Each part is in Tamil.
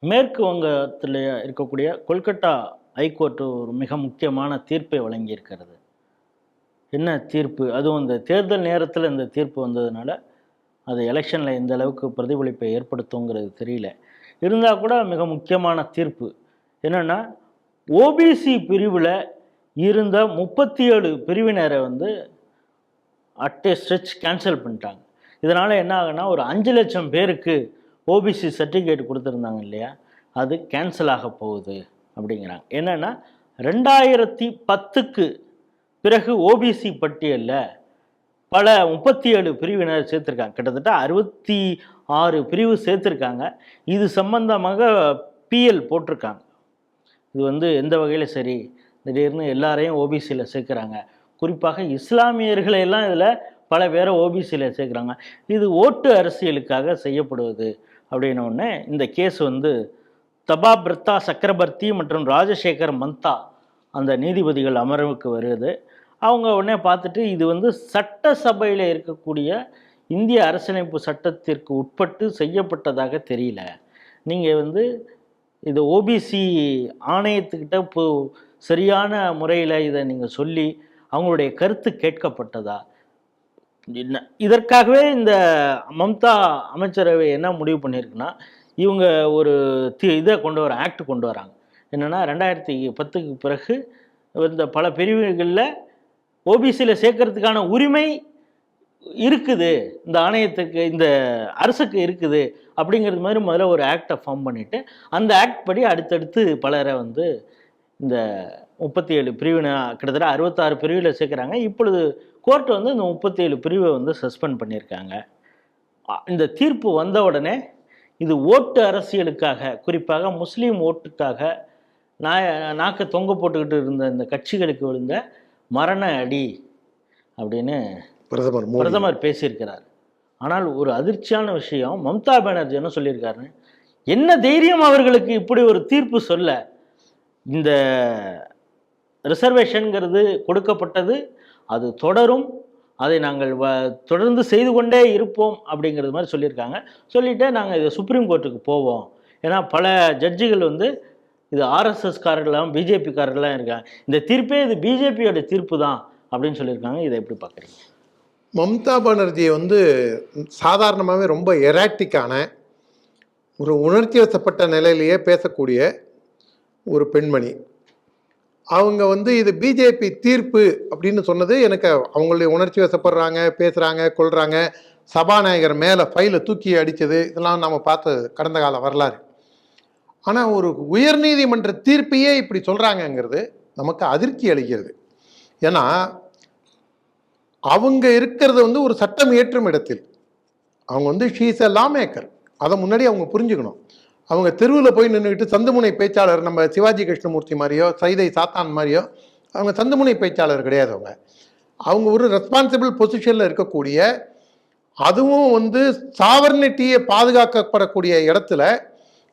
மேற்கு வங்கத்தில் இருக்கக்கூடிய கொல்கட்டா ஹைகோர்ட்டு ஒரு மிக முக்கியமான தீர்ப்பை வழங்கியிருக்கிறது. என்ன தீர்ப்பு? அதுவும் இந்த தேர்தல் நேரத்தில் இந்த தீர்ப்பு வந்ததுனால அது எலெக்ஷனில் எந்த அளவுக்கு பிரதிபலிப்பை ஏற்படுத்துங்கிறது தெரியல. இருந்தால் கூட மிக முக்கியமான தீர்ப்பு என்னென்னா ஓபிசி பிரிவில் இருந்த முப்பத்தி ஏழு பிரிவினரை வந்து அட்டே ஸ்ட்ரெச் கேன்சல் பண்ணிட்டாங்க. இதனால் என்ன ஆகுனா ஒரு அஞ்சு லட்சம் பேருக்கு ஓபிசி சர்டிஃபிகேட் கொடுத்துருந்தாங்க இல்லையா? அது கேன்சல் ஆக போகுது அப்படிங்கிறாங்க. என்னென்னா ரெண்டாயிரத்தி பத்துக்கு பிறகு ஓபிசி பட்டியலில் பல முப்பத்தி ஏழு பிரிவினர் சேர்த்துருக்காங்க. கிட்டத்தட்ட அறுபத்தி ஆறு பிரிவு சேர்த்துருக்காங்க. இது சம்பந்தமாக பிஎல் போட்டிருக்காங்க. இது வந்து எந்த வகையில் சரி? திடீர்னு எல்லாரையும் ஓபிசியில் சேர்க்குறாங்க. குறிப்பாக இஸ்லாமியர்களையெல்லாம் இதில் பல பேரை ஓபிசியில் சேர்க்குறாங்க. இது ஓட்டு அரசியலுக்காக செய்யப்படுவது. அப்படின்னோடனே இந்த கேஸ் வந்து தபா பிரத்தா சக்கரவர்த்தி மற்றும் ராஜசேகர் மந்தா அந்த நீதிபதிகள் அமர்வுக்கு வருது. அவங்க உடனே பார்த்துட்டு இது வந்து சட்டசபையில் இருக்கக்கூடிய இந்திய அரசியலமைப்பு சட்டத்திற்கு உட்பட்டு செய்யப்பட்டதாக தெரியல. நீங்கள் வந்து இது ஓபிசி ஆணையத்துக்கிட்ட இப்போ சரியான முறையில் இதை நீங்கள் சொல்லி அவங்களுடைய கருத்து கேட்கப்பட்டதா? இதற்காகவே இந்த மம்தா அமைச்சரவை என்ன முடிவு பண்ணியிருக்குன்னா இவங்க ஒரு தி இதை கொண்டு வர ஆக்ட் கொண்டு வராங்க. என்னென்னா ரெண்டாயிரத்தி பத்துக்கு பிறகு இந்த பல பிரிவுகளில் ஓபிசியில் சேர்க்கறதுக்கான உரிமை இருக்குது. இந்த ஆணையத்துக்கு இந்த அரசுக்கு இருக்குது. அப்படிங்கிறது மாதிரி முதல்ல ஒரு ஆக்டை ஃபார்ம் பண்ணிவிட்டு அந்த ஆக்ட் படி அடுத்தடுத்து பலரை வந்து இந்த முப்பத்தி ஏழு பிரிவினை கிட்டத்தட்ட அறுபத்தாறு பிரிவில் சேர்க்குறாங்க. இப்பொழுது கோர்ட் வந்து இந்த முப்பத்தி ஏழு பிரிவை வந்து சஸ்பெண்ட் பண்ணியிருக்காங்க. இந்த தீர்ப்பு வந்த உடனே இது ஓட்டு அரசியலுக்காக குறிப்பாக முஸ்லீம் ஓட்டுக்காக நாய நாக்க தொங்க போட்டுக்கிட்டு இருந்த இந்த கட்சிகளுக்கு விழுந்த மரண அடி அப்படின்னு பிரதமர் பிரதமர் பேசியிருக்கிறார். ஆனால் ஒரு அதிர்ச்சியான விஷயம் மம்தா பானர்ஜி என்ன சொல்லியிருக்காருன்னு என்ன தைரியம் அவர்களுக்கு இப்படி ஒரு தீர்ப்பு சொல்ல? இந்த ரிசர்வேஷனுங்கிறது கொடுக்கப்பட்டது. அது தொடரும். அதை நாங்கள் வ தொடர்ந்து செய்து கொண்டே இருப்போம் அப்படிங்கிறது மாதிரி சொல்லியிருக்காங்க. சொல்லிட்டு நாங்கள் இது சுப்ரீம் கோர்ட்டுக்கு போவோம். ஏன்னா பல ஜட்ஜிகள் வந்து இது ஆர்எஸ்எஸ்காரர்கள்லாம் பிஜேபிக்காரர்கள்லாம் இருக்காங்க. இந்த தீர்ப்பே இது பிஜேபியோட தீர்ப்பு தான் அப்படின்னு சொல்லியிருக்காங்க. இதை எப்படி பார்க்குறீங்க? மம்தா பானர்ஜியை வந்து சாதாரணமாகவே ரொம்ப எராக்டிக்கான ஒரு உணர்ச்சி வசப்பட்ட நிலையிலேயே பேசக்கூடிய ஒரு பெண்மணி. அவங்க வந்து இது பிஜேபி தீர்ப்பு அப்படின்னு சொன்னது எனக்கு அவங்களுடைய உணர்ச்சி வசப்படுறாங்க பேசுகிறாங்க கொள்கிறாங்க சபாநாயகர் மேலே ஃபைலை தூக்கி அடித்தது இதெல்லாம் நம்ம பார்த்த கடந்த கால வரலாறு. ஆனால் ஒரு உயர்நீதிமன்ற தீர்ப்பையே இப்படி சொல்கிறாங்கங்கிறது நமக்கு அதிர்ச்சி அளிக்கிறது. ஏன்னா அவங்க இருக்கிறது வந்து ஒரு சட்டம் இயற்றும் இடத்தில். அவங்க வந்து ஷீஸ் அ லாமேக்கர் அதை முன்னாடி அவங்க புரிஞ்சுக்கணும். அவங்க தெருவில் போய் நின்றுக்கிட்டு சந்துமுனை பேச்சாளர் நம்ம சிவாஜி கிருஷ்ணமூர்த்தி மாதிரியோ சைதை சாத்தான் மாதிரியோ அவங்க சந்துமுனை பேச்சாளர் கிடையாது அவங்க. அவங்க ஒரு ரெஸ்பான்சிபிள் பொசிஷனில் இருக்கக்கூடிய அதுவும் வந்து சாவர்னிட்டியை பாதுகாக்கப்படக்கூடிய இடத்துல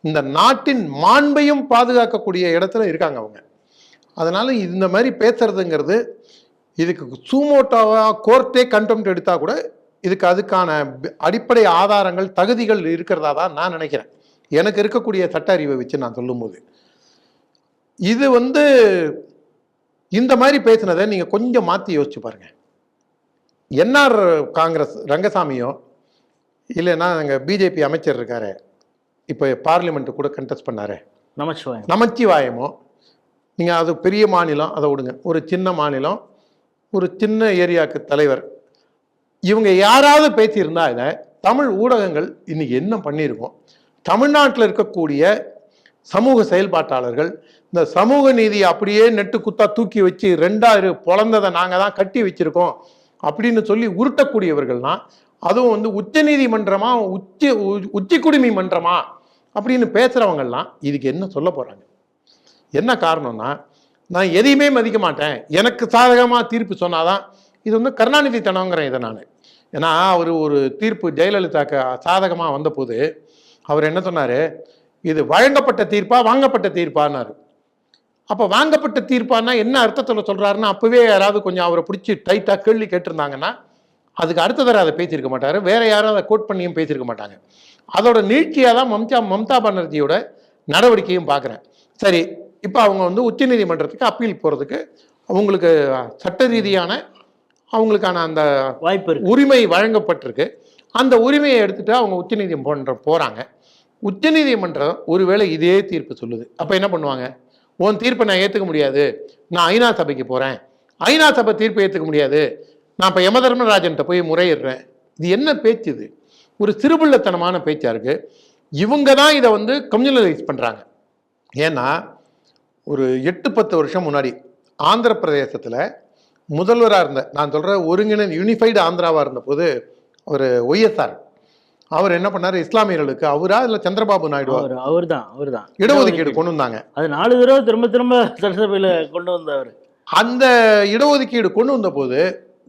இந்த நாட்டின் மாண்பையும் பாதுகாக்கக்கூடிய இடத்துல இருக்காங்க அவங்க. அதனால் இந்த மாதிரி பேசுறதுங்கிறது இதுக்கு சூமோட்டோவாக கோர்ட்டே கண்டெம்ட் எடுத்தால் கூட இதுக்கு அதுக்கான அடிப்படை ஆதாரங்கள் தகுதிகள் இருக்கிறதா தான் நான் நினைக்கிறேன். எனக்கு இருக்கக்கூடிய சட்ட அறிவை வச்சு நான் சொல்லும்போது. இது வந்து இந்த மாதிரி பேசுனதை நீங்கள் கொஞ்சம் மாற்றி யோசிச்சு பாருங்க. என்ஆர் காங்கிரஸ் ரங்கசாமியோ இல்லைன்னா எங்கள் பிஜேபி அமைச்சர் இருக்காரு இப்போ பார்லிமெண்ட் கூட கண்டெஸ்ட் பண்ணாரு. நமச்சிவாயம். நமச்சிவாயமோ நீங்கள் அது பெரிய மாநிலம் அதை விடுங்க. ஒரு சின்ன மாநிலம் ஒரு சின்ன ஏரியாவுக்கு தலைவர். இவங்க யாராவது பேசியிருந்தா இதை தமிழ் ஊடகங்கள் இன்னைக்கு என்ன பண்ணியிருக்கோம்? தமிழ்நாட்டில் இருக்கக்கூடிய சமூக செயல்பாட்டாளர்கள் இந்த சமூக நீதி அப்படியே நெட்டு குத்தா தூக்கி வச்சு ரெண்டாயிரு பொழந்ததை நாங்கள் தான் கட்டி வச்சிருக்கோம் அப்படின்னு சொல்லி உருட்டக்கூடியவர்கள்னா அதுவும் வந்து உச்ச நீதிமன்றமா உச்சி உ- உச்சி குடிமை மன்றமா அப்படின்னு பேசுகிறவங்கெல்லாம் இதுக்கு என்ன சொல்ல போகிறாங்க என்ன காரணம்னா நான் எதையுமே மதிக்க மாட்டேன். எனக்கு சாதகமாக தீர்ப்பு சொன்னாதான் இது வந்து கருணாநிதி தனங்கிறேன் இதை நான். ஏன்னா அவர் ஒரு தீர்ப்பு ஜெயலலிதாக்கு சாதகமாக வந்தபோது அவர் என்ன சொன்னார்? இது வழங்கப்பட்ட தீர்ப்பா வாங்கப்பட்ட தீர்ப்பான்னாரு. அப்போ வாங்கப்பட்ட தீர்ப்பான்னா என்ன அர்த்தத்தில் சொல்கிறாருன்னா அப்போவே யாராவது கொஞ்சம் அவரை பிடிச்சி டைட்டாக கேள்வி கேட்டிருந்தாங்கன்னா அதுக்கு அடுத்த தடவை அதை பேசியிருக்க மாட்டார். வேற யாரும் அதை கோட் பண்ணியும் பேசியிருக்க மாட்டாங்க. அதோட நீட்சியாக தான் மம்தா மம்தா பானர்ஜியோட நடவடிக்கையும் பார்க்குறேன். சரி இப்போ அவங்க வந்து உச்சநீதிமன்றத்துக்கு அப்பீல் போகிறதுக்கு அவங்களுக்கு சட்ட ரீதியான அவங்களுக்கான அந்த வாய்ப்பு உரிமை வழங்கப்பட்டிருக்கு. அந்த உரிமையை எடுத்துட்டு அவங்க உச்சநீதிமன்றம் போகிறாங்க உச்சநீதிமன்றம் ஒருவேளை இதே தீர்ப்பு சொல்லுது. அப்போ என்ன பண்ணுவாங்க? உன் தீர்ப்பை நான் ஏற்றுக்க முடியாது. நான் ஐநா சபைக்கு போகிறேன் ஐநா சபை தீர்ப்பை ஏற்றுக்க முடியாது. நான் இப்போ யமதர்மராஜன்ட்ட போய் முறையிடுறேன். இது என்ன பேச்சு இது? ஒரு சிறுபிள்ளைத்தனமான பேச்சாக இருக்குது இவங்க தான் இதை வந்து கம்யூனலைஸ் பண்ணுறாங்க ஏன்னா ஒரு எட்டு பத்து வருஷம் முன்னாடி ஆந்திர பிரதேசத்தில் முதல்வராக இருந்த நான் சொல்கிற ஒருங்கிணைந்த யூனிஃபைடு ஆந்திராவாக இருந்தபோது ஒரு ஒய்எஸ்ஆர் அவர் என்ன பண்ணார்? இஸ்லாமியர்களுக்கு. அவரா இல்லை சந்திரபாபு நாயுடுவா? அவர் அவர் தான் அவர் தான் இடஒதுக்கீடு. கொண்டு வந்தாங்க அது நாலு தடவை திரும்ப திரும்ப சட்டசபையில கொண்டு வந்தவர். அந்த இடஒதுக்கீடு கொண்டு வந்தபோது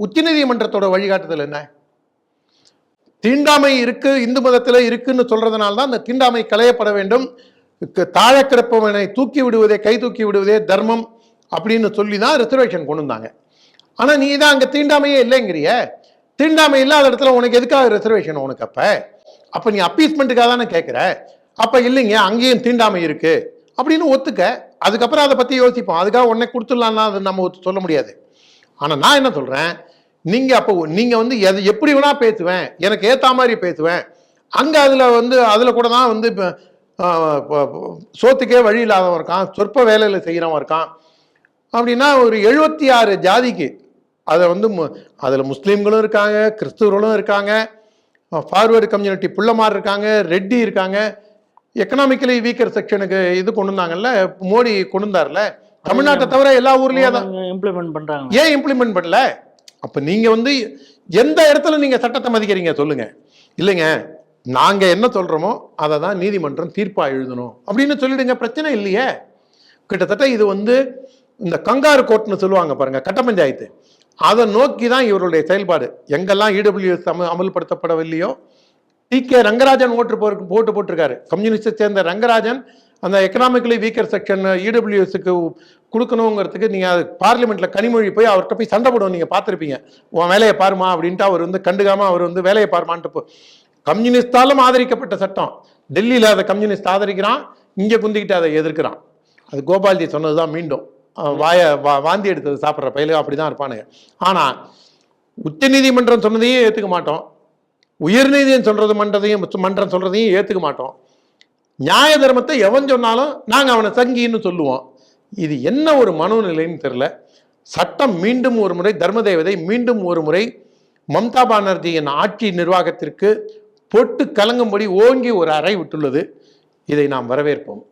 உச்சநீதிமன்றத்தோட வழிகாட்டுதல் என்ன? தீண்டாமை இருக்கு இந்து மதத்தில் இருக்குன்னு சொல்றதுனால தான் அந்த தீண்டாமை களையப்பட வேண்டும். தாழ கிடப்பவனை தூக்கி விடுவதே கை தூக்கி விடுவதே தர்மம் அப்படின்னு சொல்லி தான் ரிசர்வேஷன் கொண்டு வந்தாங்க. ஆனா நீ தான் அங்க தீண்டாமையே இல்லைங்கிறிய. தீண்டாமை இல்லாத இடத்துல உனக்கு எதுக்காக ரிசர்வேஷன் உனக்கு அப்போ? அப்போ நீ அப்பீஸ்மெண்ட்டுக்காக தானே கேட்குற அப்போ இல்லைங்க அங்கேயும் தீண்டாமை இருக்குது அப்படின்னு ஒத்துக்க. அதுக்கப்புறம் அதை பற்றி யோசிப்போம். அதுக்காக உடனே கொடுத்துடலான்னா அது நம்ம ஒத்து- சொல்ல முடியாது. ஆனால் நான் என்ன சொல்கிறேன் நீங்கள் அப்போ நீங்கள் வந்து எது எப்படி வேணா பேசுவேன். எனக்கு ஏற்ற மாதிரி பேசுவேன். அங்கே அதில் வந்து அதில் கூட தான் வந்து இப்போ சோத்துக்கே வழி இல்லாதவன் இருக்கான். சொற்ப வேலையில் செய்கிறவன் இருக்கான். அப்படின்னா ஒரு எழுபத்தி ஆறு ஜாதிக்கு அதை வந்து மு- அதுல முஸ்லீம்களும் இருக்காங்க கிறிஸ்துவர்களும் இருக்காங்க ஃபார்வேர்டு கம்யூனிட்டி புள்ளமார் இருக்காங்க ரெட்டி இருக்காங்க. எக்கனாமிக்கலி வீக்கர் செக்ஷனுக்கு இது கொண்டு வந்தாங்கல்ல மோடி கொண்டு வந்தார்ல தமிழ்நாட்டை தவிர எல்லா ஊர்லயும் அதான். இம்ப்ளிமெண்ட் பண்றாங்க. ஏன் இம்ப்ளிமெண்ட் பண்ணல? அப்ப நீங்க வந்து எந்த இடத்துல நீங்க சட்டத்தை மதிக்கிறீங்க சொல்லுங்க. இல்லைங்க நாங்க என்ன சொல்றோமோ அதை தான் நீதிமன்றம் தீர்ப்பா எழுதணும். அப்படின்னு சொல்லிடுங்க பிரச்சனை இல்லையே. கிட்டத்தட்ட இது வந்து இந்த கங்காரு கோர்ட்னு சொல்லுவாங்க பாருங்க கட்ட பஞ்சாயத்து. அதை நோக்கி தான் இவருடைய செயல்பாடு. எங்கெல்லாம் இடபிள்யூஎஸ் அம அமல்படுத்தப்படவில்லையோ டி கே ரங்கராஜன் ஓட்டு போருக்கு போட்டு போட்டிருக்காரு. கம்யூனிஸ்டை சேர்ந்த ரங்கராஜன் அந்த எக்கனாமிக்கலி வீக்கர் செக்ஷன் இடபிள்யூஎஸ்க்கு கொடுக்கணுங்கிறதுக்கு நீங்கள் அது பார்லிமெண்ட்டில் கனிமொழி போய் அவர்கிட்ட போய் சண்டை போடுவோம். நீங்கள் பார்த்துருப்பீங்க. உன் வேலையை பாருமா அப்படின்ட்டு அவர் வந்து கண்டுக்காமல் அவர் வந்து வேலையை பாருமான்ட்டு போ கம்யூனிஸ்டாலும் ஆதரிக்கப்பட்ட சட்டம். டெல்லியில் அதை கம்யூனிஸ்ட் ஆதரிக்கிறான் இங்கே குந்திக்கிட்டு அதை எதிர்க்கிறான். அது கோபால்ஜி சொன்னது தான் மீண்டும். வாய வா- வாந்தி எடுத்தது சாப்பிட்ற பயிலும் அப்படி தான் இருப்பானுங்க. ஆனால் உச்சநீதிமன்றம் சொன்னதையும் ஏற்றுக்க மாட்டோம். உயர்நீதியம் சொல்றது மன்றதையும் மன்றம் சொல்றதையும் ஏற்றுக்க மாட்டோம். நியாய தர்மத்தை எவன் சொன்னாலும் நாங்கள் அவனை சங்கின்னு சொல்லுவோம். இது என்ன ஒரு மனோநிலைன்னு தெரில சட்டம் மீண்டும் ஒரு முறை தர்மதேவதை மீண்டும் ஒரு முறை மம்தா பானர்ஜியின் ஆட்சி நிர்வாகத்திற்கு பொட்டு கலங்கும்படி ஓங்கி ஒரு அறை விட்டுள்ளது. இதை நாம் வரவேற்போம்.